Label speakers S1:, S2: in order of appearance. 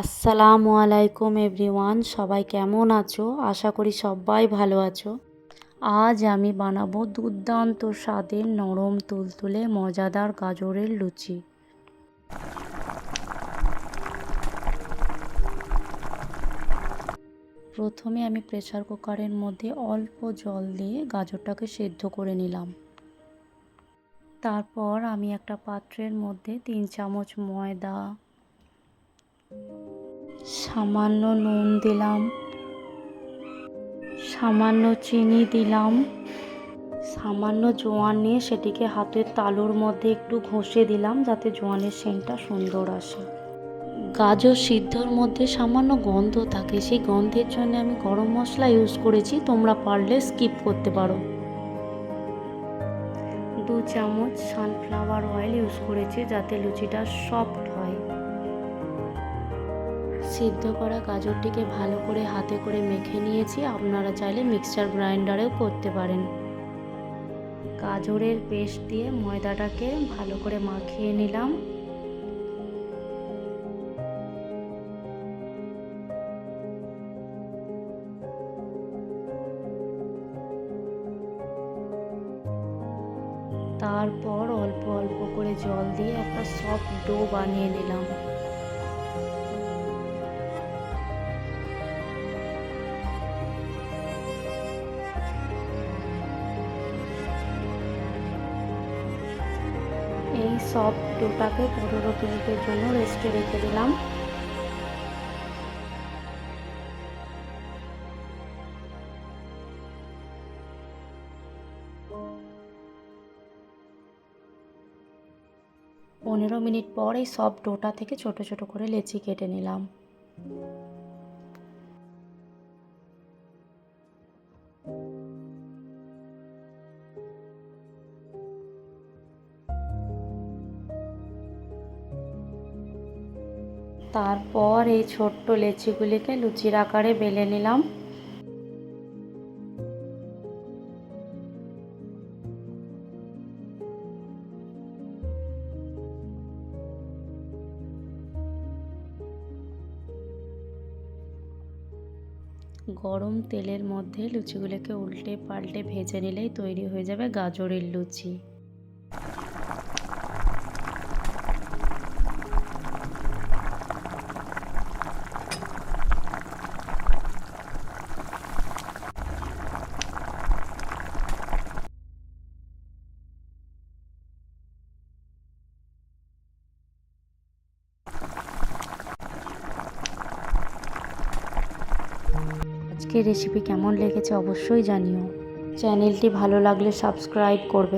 S1: আসসালামু আলাইকুম এভরিওয়ান, সবাই কেমন আছো? আশা করি সবাই ভালো আছো। আজ আমি বানাবো দুর্দান্ত স্বাদের নরম তুলতুলে মজাদার গাজরের লুচি। প্রথমে আমি প্রেসার কুকারের মধ্যে অল্প জল দিয়ে গাজরটাকে সেদ্ধ করে নিলাম। তারপর আমি একটা পাত্রের মধ্যে তিন চামচ ময়দা সামান্য নুন দিলাম, সামান্য চিনি দিলাম, সামান্য জোয়ান নিয়ে সেটিকে হাতের তালুর মধ্যে একটু ঘষে দিলাম যাতে জোয়ানের সেন্টটা সুন্দর আসে। গাজর সিদ্ধর মধ্যে সামান্য গন্ধ থাকে, সেই গন্ধের জন্য আমি গরম মশলা ইউজ করেছি, তোমরা পারলে স্কিপ করতে পারো। দু চামচ সানফ্লাওয়ার অয়েল ইউজ করেছি যাতে লুচিটা সফট সিদ্ধ করা গাজরটিকে ভালো করে হাতে করে মেখে নিয়েছি। আপনারা চাইলে মিক্সচার গ্রাইন্ডারেও করতে পারেন। গাজরের পেস্ট দিয়ে ময়দাটাকে ভালো করে মাখিয়ে নিলাম। তারপর অল্প অল্প করে জল দিয়ে একটা সফট ডো বানিয়ে নিলাম। এই সব ডোটাকে পনেরো মিনিটের জন্য রেস্টে রেখে দিলাম। পনেরো মিনিট পর এই সব ডোটা থেকে ছোট ছোট করে লেচি কেটে নিলাম। তারপর এই ছোট্ট লেচিগুলিকে লুচির আকারে বেলে নিলাম। গরম তেলের মধ্যে লুচিগুলোকে উল্টে পাল্টে ভেজে নিলেই তৈরি হয়ে যাবে গাজরের লুচি। আজকের রেসিপি কেমন লেগেছে অবশ্যই জানিও। চ্যানেলটি ভালো লাগলে সাবস্ক্রাইব করবে।